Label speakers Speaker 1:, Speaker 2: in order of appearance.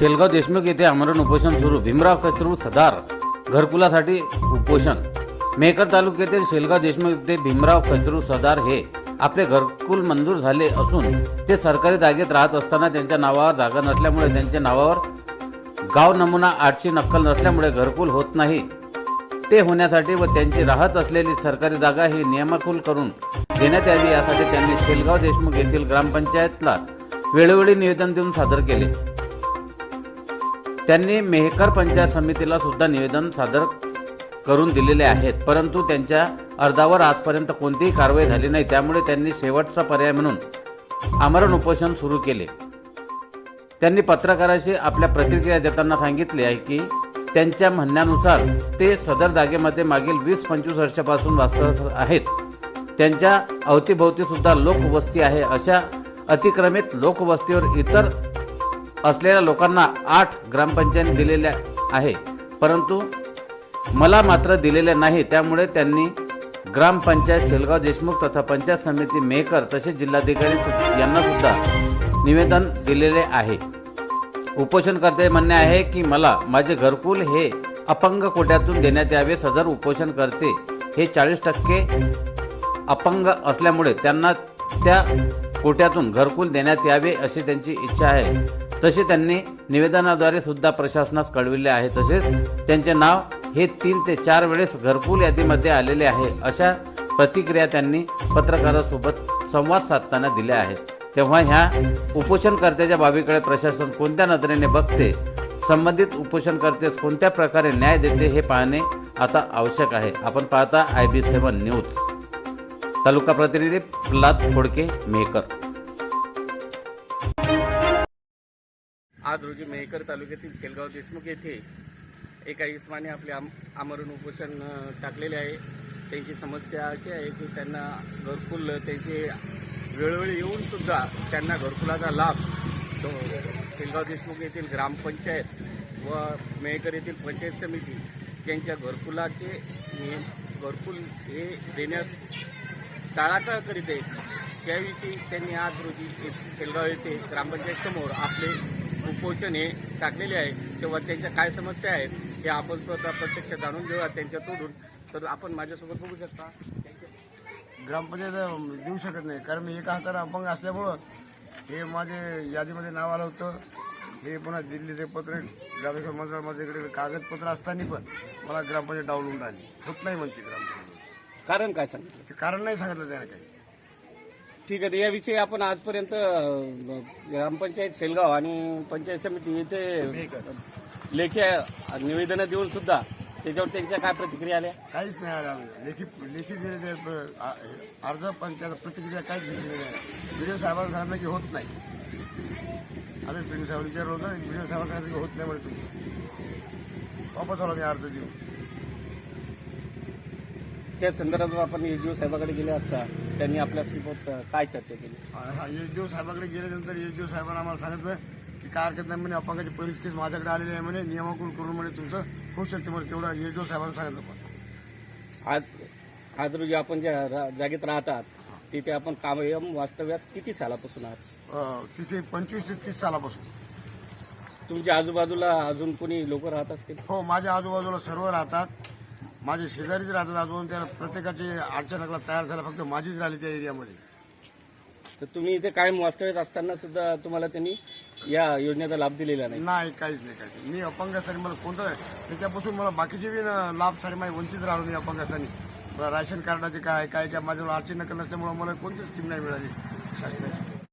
Speaker 1: शेलगाव देशमुख येथे आमरण उपोषण सुरू. भीमराव कचरू सदार. घरकुलासाठी उपोषण. मेकर तालुक्यातील शेलगाव देशमुख येथे भीमराव कचरू सदार हे आपले घरकुल मंजूर झाले असून ते सरकारी जागेत राहत असताना त्यांच्या नावावर जागा नसल्यामुळे त्यांच्या नावावर गाव नमुना आठची नक्कल नसल्यामुळे घरकुल होत नाही. ते होण्यासाठी व त्यांची राहत असलेली सरकारी जागा ही नियमाकुल करून देण्यात यावी यासाठी त्यांनी शेलगाव देशमुख येथील ग्रामपंचायतला वेळोवेळी निवेदन देऊन सादर केले. त्यांनी मेहकर पंचायत समितीला सुद्धा निवेदन सादर करून दिलेले आहेत. परंतु त्यांच्या अर्जावर आजपर्यंत कोणतीही कारवाई झाली नाही. त्यामुळे त्यांनी शेवटचा पर्याय म्हणून आमरण उपोषण सुरू केले. त्यांनी पत्रकाराशी आपल्या प्रतिक्रिया देताना सांगितले आहे की त्यांच्या म्हणण्यानुसार ते सदर जागेमध्ये मागील वीस पंचवीस वर्षापासून वास्तव आहेत. त्यांच्या अवतीभोवती सुद्धा लोकवस्ती आहे. अशा अतिक्रमित लोकवस्तीवर इतर असलेल्या लोकांना आठ ग्रामपंचायत दिलेल्या आहे. परंतु मला मात्र दिलेल्या नाही. त्यामुळे त्यांनी ग्रामपंचायत शेलगाव देशमुख तथा पंचायत समिती मेकर तसेच जिल्हाधिकारी सु- यांना सुद्धा निवेदन दिलेले आहे. उपोषणकर्ते म्हणणे आहे की मला माझे घरकुल हे अपंग कोट्यातून देण्यात यावे. सदर उपोषणकर्ते हे चाळीस टक्के अपंग असल्यामुळे त्यांना त्या कोट्यातून घरकुल देण्यात यावे अशी त्यांची इच्छा आहे. तसे त्यांनी निवेदनाद्वारे सुद्धा प्रशासनास कळविले आहे. तसेच त्यांचे नाव हे तीन ते चार वेळेस घरकुल यादीमध्ये आलेले आहे अशा प्रतिक्रिया त्यांनी पत्रकारासोबत संवाद साधताना दिल्या आहेत. तेव्हा ह्या उपोषणकर्त्याच्या बाबीकडे प्रशासन कोणत्या नजरेने बघते? संबंधित उपोषणकर्तेस कोणत्या प्रकारे न्याय देते हे पाहणे आता आवश्यक आहे. आपण पाहता आय बी सेवन न्यूज. तालुका प्रतिनिधी प्रल्हाद खोडके मेहकर.
Speaker 2: आज रोजी मेहकर तालुक्यातील शेलगाव देशमुख येथे एका इसमाने आपले आम आमरण उपोषण टाकलेले आहे. त्यांची समस्या अशी आहे की त्यांना घरकुल त्यांचे वेळोवेळी येऊन सुद्धा त्यांना घरकुलाचा लाभ तो शेलगाव देशमुख येथील ग्रामपंचायत व मेहकर येथील पंचायत समिती त्यांच्या घरकुलाचे नियम घरकुल हे देण्यास टाळाटाळ करीत आहेत. त्याविषयी त्यांनी आज रोजी एक शेलगाव येथे ग्रामपंचायत समोर आपले उपोषण हे टाकलेले आहे तेव्हा त्यांच्या काय समस्या आहेत हे आपण स्वतः प्रत्यक्ष जाणून घेऊया त्यांच्या तोडून. तर आपण माझ्यासोबत बघू शकता.
Speaker 3: ग्रामपंचायत देऊ शकत नाही कारण मी एका हाताने अपंग असल्यामुळं हे माझे यादीमध्ये नाव आलं होतं. हे पुन्हा दिल्लीचे पत्र ग्रामेश्वर मंत्रालयामध्ये इकडे कागदपत्र असताना पण मला ग्रामपंचायत डावलून राहिली. होत नाही म्हणते ग्रामपंचायत.
Speaker 2: कारण काय सांगितलं?
Speaker 3: ते कारण नाही सांगितलं त्याने काही.
Speaker 2: ठीक आहे याविषयी आपण आजपर्यंत ग्रामपंचायत शेलगाव आणि पंचायत समिती येथे लेखी निवेदनं देऊन सुद्धा त्याच्यावर त्यांच्या काय प्रतिक्रिया आल्या?
Speaker 3: काहीच नाही आल्या. लेखी लेखी दिले अर्ज पण प्रतिक्रिया काहीच दिलेली नाही व्हिडिओ साहेबांना सांगितलं की होत नाही. आम्ही व्हिडिओ साहेब विचारलो होतं व्हिडिओ साहेबांना सांगितलं की होत नाही म्हणजे तुमचं. वापस आलो मी अर्ज देऊ
Speaker 2: त्या संदर्भात आपण एसडीओ साहेबाकडे गेले असता त्यांनी आपल्यासोबत काय चर्चा केली?
Speaker 3: हा एसडीओ साहेबाकडे गेल्यानंतर एसडीओ साहेबांना आम्हाला सांगितलं की काय हरकत नाही म्हणे अपंगाची पहिलीच केस माझ्याकडे आलेली आहे म्हणे नियमाकुल करून म्हणे तुमचं होऊ शकते म्हणे तेवढं एसडीओ साहेबांना सांगितलं पण.
Speaker 2: आज आज रोजी आपण ज्या जागेत राहतात तिथे आपण कायम वास्तव्यास किती सालापासून आहात?
Speaker 3: तिथे पंचवीस ते तीस सालापासून.
Speaker 2: तुमच्या आजूबाजूला अजून कोणी लोक राहत असतील?
Speaker 3: हो माझ्या आजूबाजूला सर्व राहतात. माझे शेजारीच राहतात अजून त्या प्रत्येकाची अडचणकला तयार झाला फक्त माझीच राहिली त्या एरियामध्ये.
Speaker 2: तर तुम्ही इथे कायम वास्तव्यात असताना सुद्धा तुम्हाला त्यांनी या योजनेचा लाभ दिलेला नाही?
Speaker 3: नाही काहीच नाही काहीच नाही. मी अपंग असताना मला कोणतं त्याच्यापासून मला बाकीचे बी ना लाभ सारे माझे वंचित राहिलो मी अपंग असताना मला राशन कार्डाचे काय काय काय माझ्यावर अडचण नकल नसल्यामुळे मला कोणतीच स्कीम नाही मिळाली. शासनाची.